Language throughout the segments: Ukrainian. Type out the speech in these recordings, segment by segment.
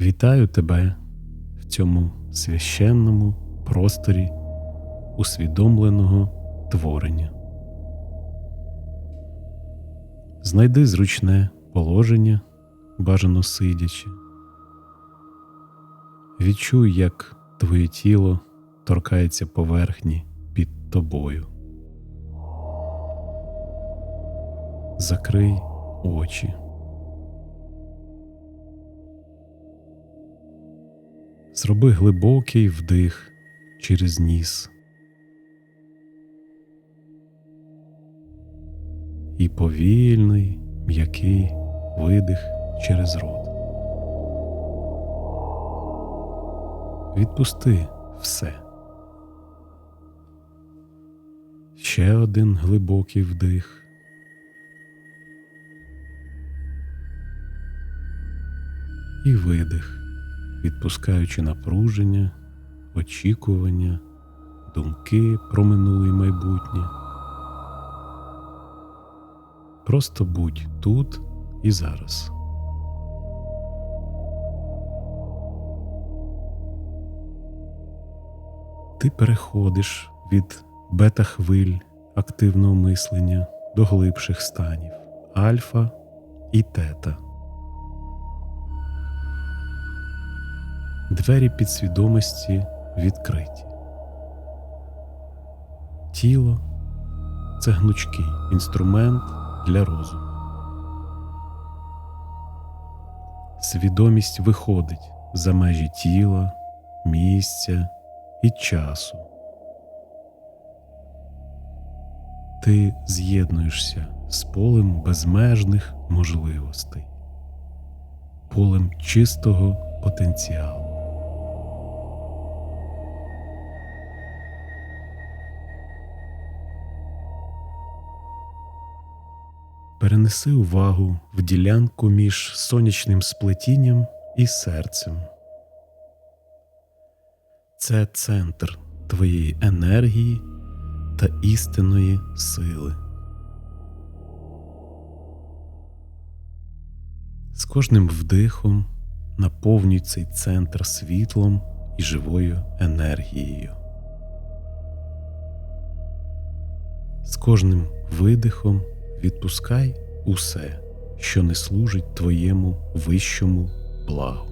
Вітаю тебе в цьому священному просторі усвідомленого творення. Знайди зручне положення, бажано сидячи. Відчуй, як твоє тіло торкається поверхні під тобою. Закрий очі. Зроби глибокий вдих через ніс і повільний м'який видих через рот. Відпусти все. Ще один глибокий вдих. І видих відпускаючи напруження, очікування, думки про минуле й майбутнє. Просто будь тут і зараз. Ти переходиш від бета-хвиль активного мислення до глибших станів альфа і тета. Двері підсвідомості відкриті. Тіло це гнучкий інструмент для розуму. Свідомість виходить за межі тіла, місця і часу. Ти з'єднуєшся з полем безмежних можливостей, полем чистого потенціалу. Перенеси увагу в ділянку між сонячним сплетінням і серцем. Це центр твоєї енергії та істинної сили. З кожним вдихом наповнюй цей центр світлом і живою енергією. З кожним видихом відпускай усе, що не служить твоєму вищому благу.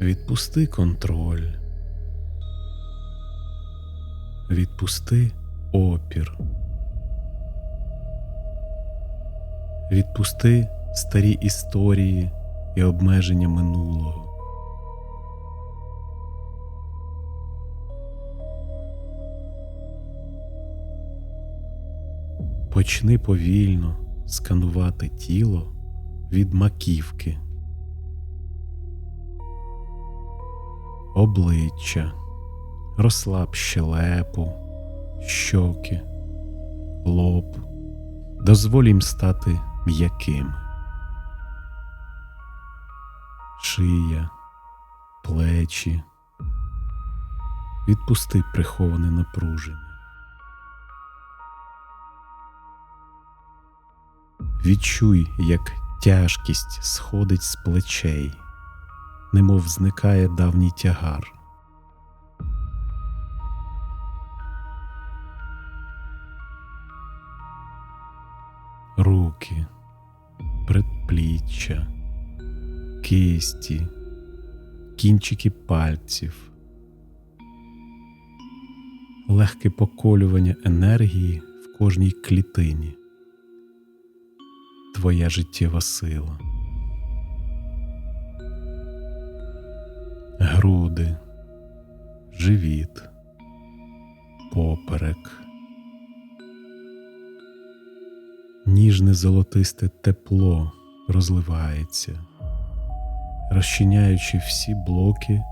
Відпусти контроль, відпусти опір, відпусти старі історії і обмеження минулого. Почни повільно сканувати тіло від маківки, обличчя, розслаб щелепу, щоки, лоб, дозволь їм стати м'якими, шия, плечі, відпусти приховане напруження. Відчуй, як тяжкість сходить з плечей, немов зникає давній тягар. Руки, предпліччя, кисті, кінчики пальців, легке поколювання енергії в кожній клітині твоя життєва сила. Груди, живіт, поперек, ніжне золотисте тепло розливається, розчиняючи всі блоки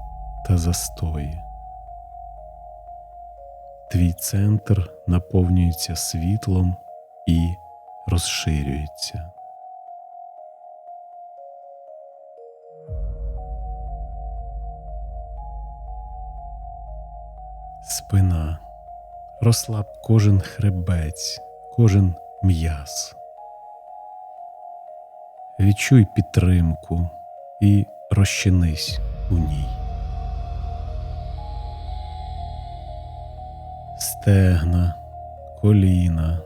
та застої. Твій центр наповнюється світлом і розширюється. Спина. Розслаб кожен хребець, кожен м'яз. Відчуй підтримку і розчинись у ній. Стегна, коліна,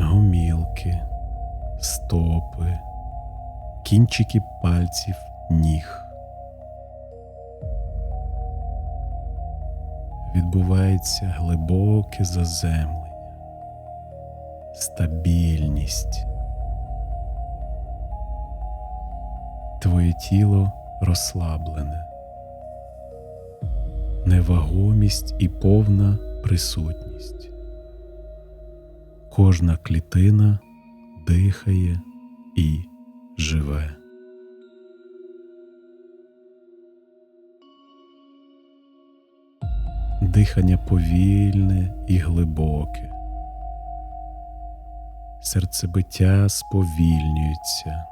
гомілки, стопи, кінчики пальців ніг. Відбувається глибоке заземлення, стабільність. Твоє тіло розслаблене, невагомість і повна присутність. Кожна клітина дихає і живе. Дихання повільне і глибоке. Серцебиття сповільнюється.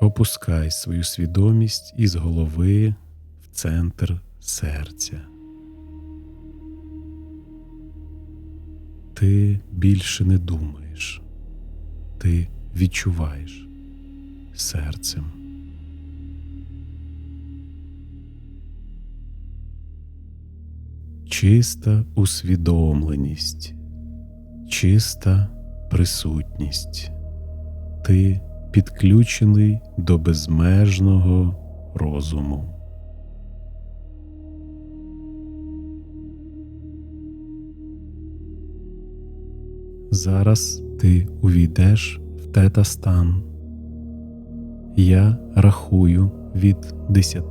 Опускай свою свідомість із голови в центр серця. Ти більше не думаєш, ти відчуваєш серцем. Чиста усвідомленість, чиста присутність. Ти підключений до безмежного розуму. Зараз ти увійдеш в тета стан. Я рахую від 10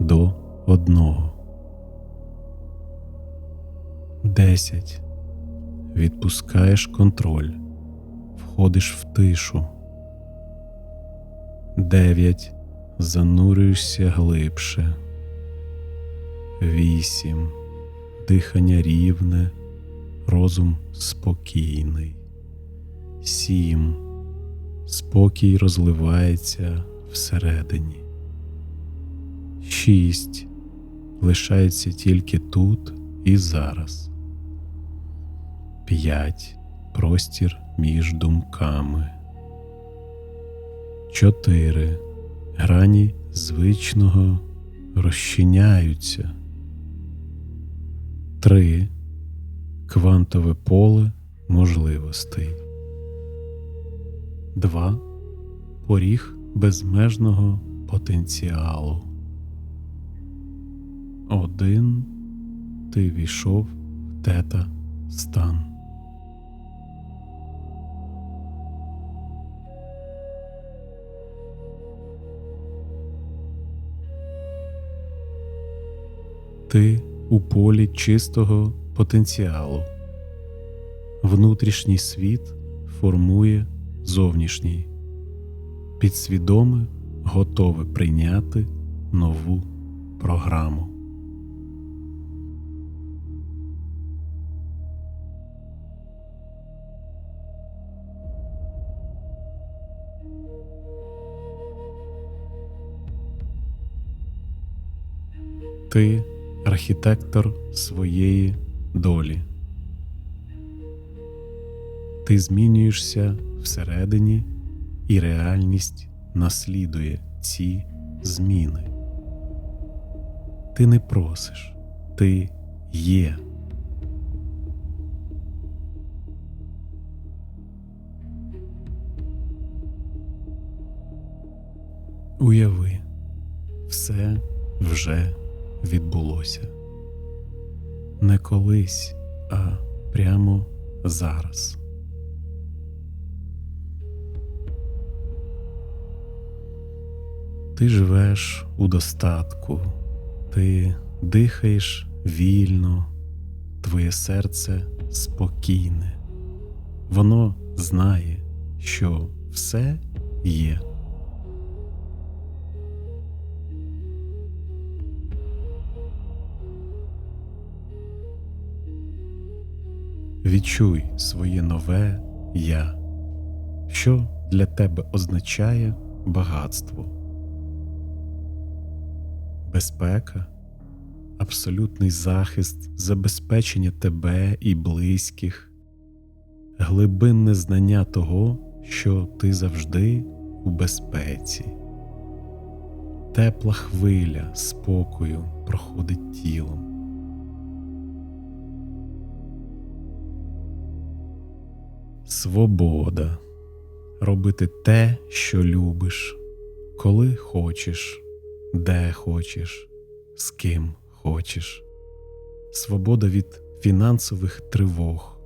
до 1. 10. Відпускаєш контроль. Входиш в тишу. 9. Занурюєшся глибше. 8. Дихання рівне. Розум спокійний. 7. Спокій розливається всередині. 6. Лишається тільки тут і зараз. 5. Простір між думками. 4. Грані звичного розчиняються. 3. Квантове поле можливостей. 2. Поріг безмежного потенціалу. 1. Ти війшов в тета стан. Ти у полі чистого потенціалу. Внутрішній світ формує зовнішній. Підсвідоме готове прийняти нову програму. Ти архітектор своєї долі. Ти змінюєшся всередині, і реальність наслідує ці зміни. Ти не просиш, ти є. Уяви, все вже відбулося. Не колись, а прямо зараз. Ти живеш у достатку, ти дихаєш вільно, твоє серце спокійне, воно знає, що все є. Відчуй своє нове я, що для тебе означає багатство, безпека, абсолютний захист, забезпечення тебе і близьких, глибинне знання того, що ти завжди у безпеці. Тепла хвиля спокою проходить тілом. Свобода робити те, що любиш, коли хочеш, де хочеш, з ким хочеш. Свобода від фінансових тривог,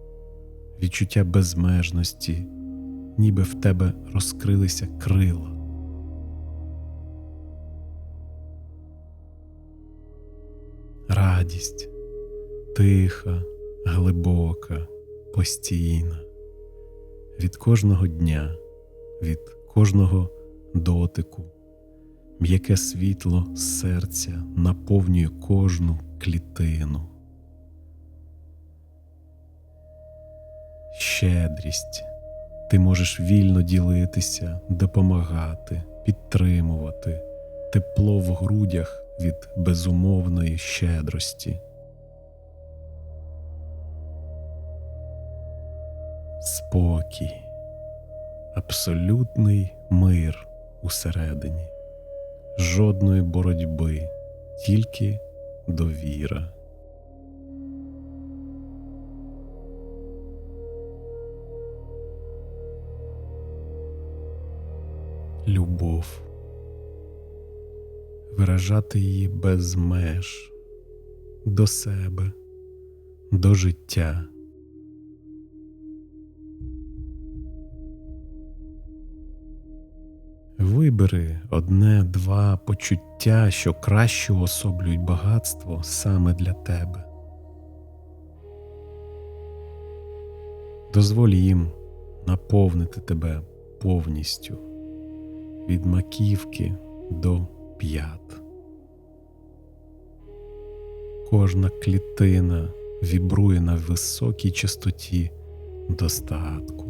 відчуття безмежності, ніби в тебе розкрилися крила. Радість тиха, глибока, постійна від кожного дня, від кожного дотику, м'яке світло серця наповнює кожну клітину. Щедрість ти можеш вільно ділитися, допомагати, підтримувати, тепло в грудях від безумовної щедрості. Спокій, абсолютний мир усередині, жодної боротьби, тільки довіра. Любов, виражати її без меж до себе, до життя. Вибери одне-два почуття, що краще уособлюють багатство саме для тебе. Дозволь їм наповнити тебе повністю від маківки до п'ят. Кожна клітина вібрує на високій частоті достатку.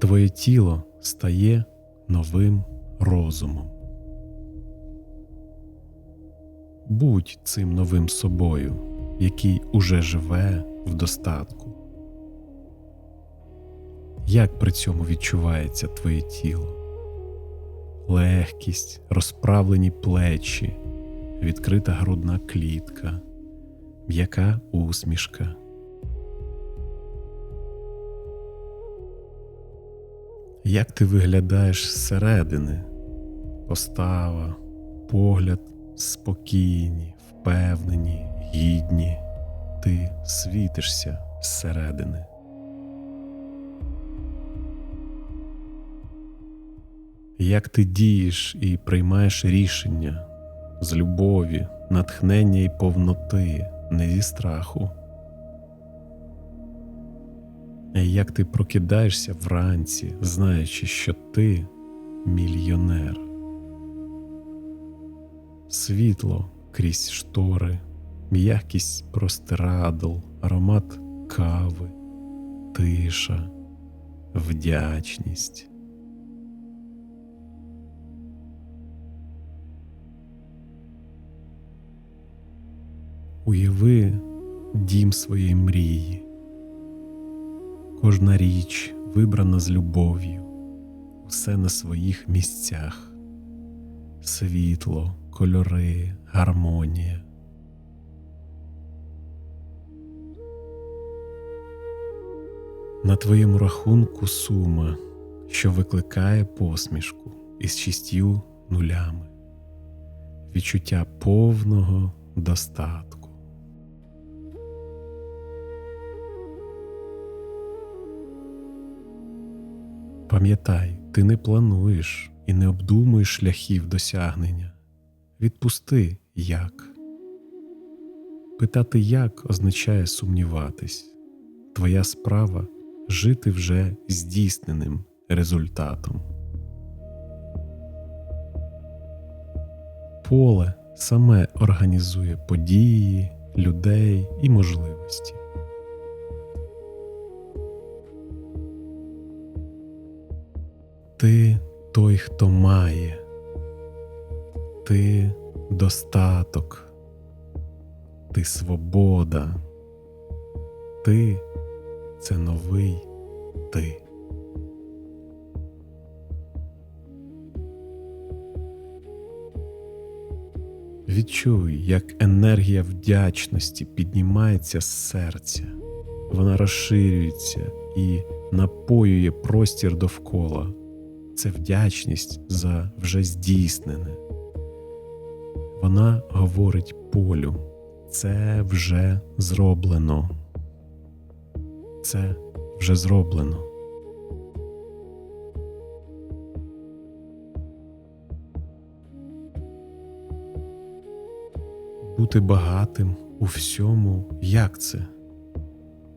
Твоє тіло стає новим розумом. Будь цим новим собою, який уже живе в достатку. Як при цьому відчувається твоє тіло? Легкість, розправлені плечі, відкрита грудна клітка, м'яка усмішка. Як ти виглядаєш зсередини? Постава, погляд спокійні, впевнені, гідні, ти світишся зсередини. Як ти дієш і приймаєш рішення з любові, натхнення і повноти, не зі страху. Як ти прокидаєшся вранці, знаючи, що ти мільйонер, світло крізь штори, м'якість простирадл, аромат кави, тиша, вдячність. Уяви дім своєї мрії. Кожна річ вибрана з любов'ю, усе на своїх місцях, світло, кольори, гармонія. На твоєму рахунку сума, що викликає посмішку із шістю нулями, відчуття повного достатку. Пам'ятай, ти не плануєш і не обдумуєш шляхів досягнення. Відпусти як. Питати як означає сумніватись. Твоя справа жити вже здійсненим результатом. Поле саме організує події, людей і можливості. Ти той, хто має, ти достаток, ти свобода, ти це новий ти. Відчуй, як енергія вдячності піднімається з серця, вона розширюється і напоює простір довкола. Це вдячність за вже здійснене. Вона говорить полю, це вже зроблено. Це вже зроблено. Бути багатим у всьому, як це?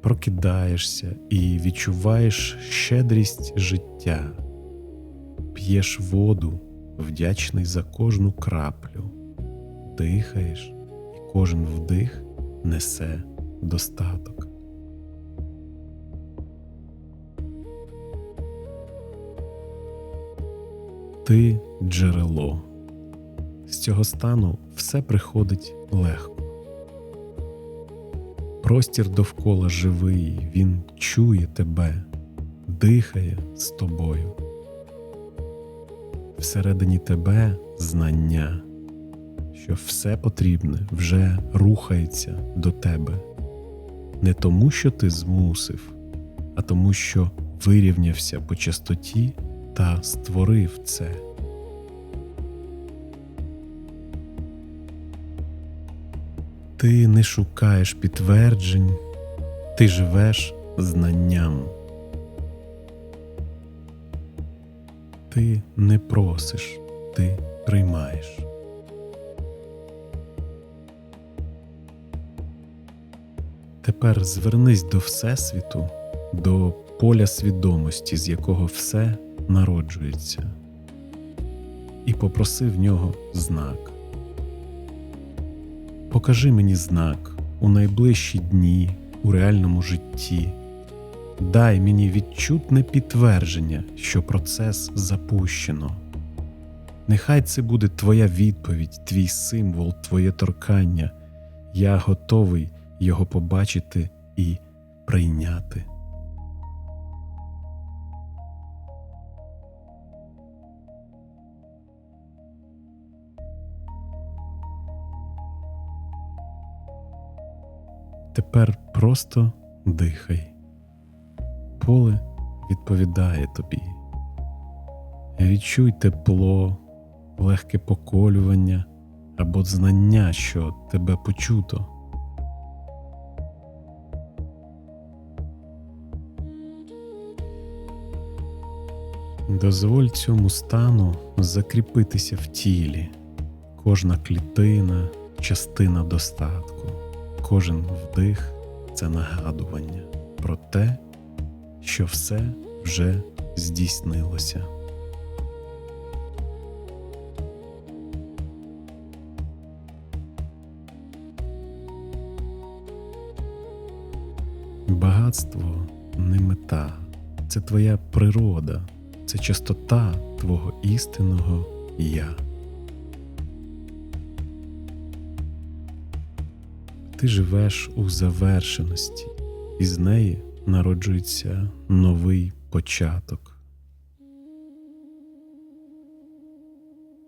Прокидаєшся і відчуваєш щедрість життя, п'єш воду, вдячний за кожну краплю, дихаєш, і кожен вдих несе достаток. Ти джерело. З цього стану все приходить легко. Простір довкола живий, він чує тебе, дихає з тобою. Всередині тебе знання, що все потрібне вже рухається до тебе, не тому, що ти змусив, а тому, що вирівнявся по частоті та створив це. Ти не шукаєш підтверджень, ти живеш знанням. Ти не просиш, ти приймаєш. Тепер звернись до Всесвіту, до поля свідомості, з якого все народжується, і попроси в нього знак. Покажи мені знак у найближчі дні у реальному житті. Дай мені відчутне підтвердження, що процес запущено. Нехай це буде твоя відповідь, твій символ, твоє торкання. Я готовий його побачити і прийняти. Тепер просто дихай. Поле відповідає тобі. Відчуй тепло, легке поколювання або знання, що тебе почуто. Дозволь цьому стану закріпитися в тілі, кожна клітина, частина достатку, кожен вдих це нагадування про те, що все вже здійснилося. Багатство не мета, це твоя природа, це чистота твого істинного я. Ти живеш у завершеності, і з неї народжується новий початок.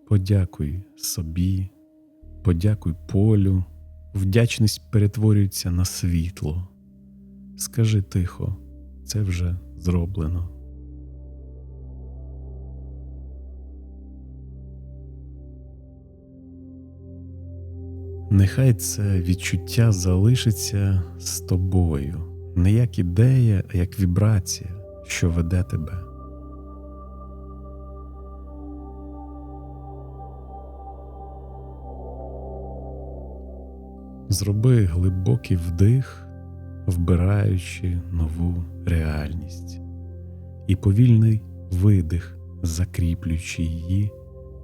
Подякуй собі, подякуй полю, вдячність перетворюється на світло. Скажи тихо, це вже зроблено. Нехай це відчуття залишиться з тобою, не як ідея, а як вібрація, що веде тебе. Зроби глибокий вдих, вбираючи нову реальність, і повільний видих, закріплюючи її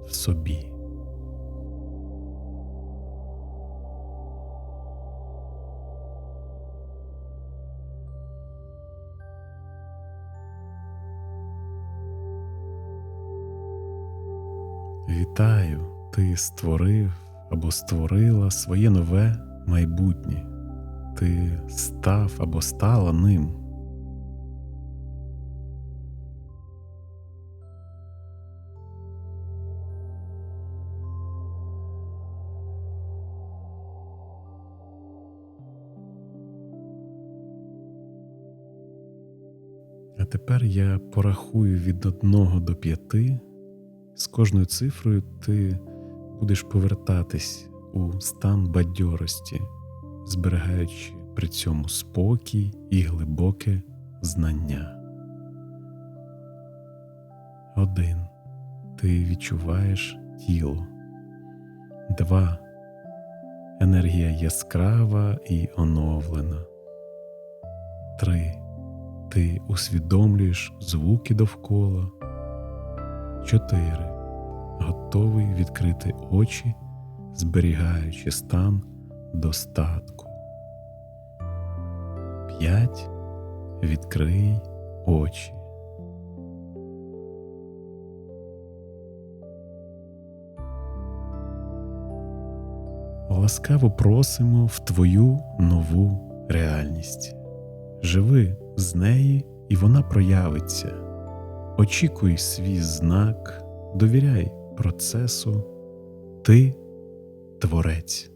в собі. Вітаю, ти створив або створила своє нове майбутнє. Ти став або стала ним. А тепер я порахую від одного до п'яти. З кожною цифрою ти будеш повертатись у стан бадьорості, зберігаючи при цьому спокій і глибоке знання. Один. Ти відчуваєш тіло. Два. Енергія яскрава і оновлена. Три. Ти усвідомлюєш звуки довкола. Чотири. Готовий відкрити очі, зберігаючи стан достатку. П'ять. Відкрий очі. Ласкаво просимо в твою нову реальність. Живи з неї, і вона проявиться. Очікуй свій знак, довіряй процесу. Ти творець.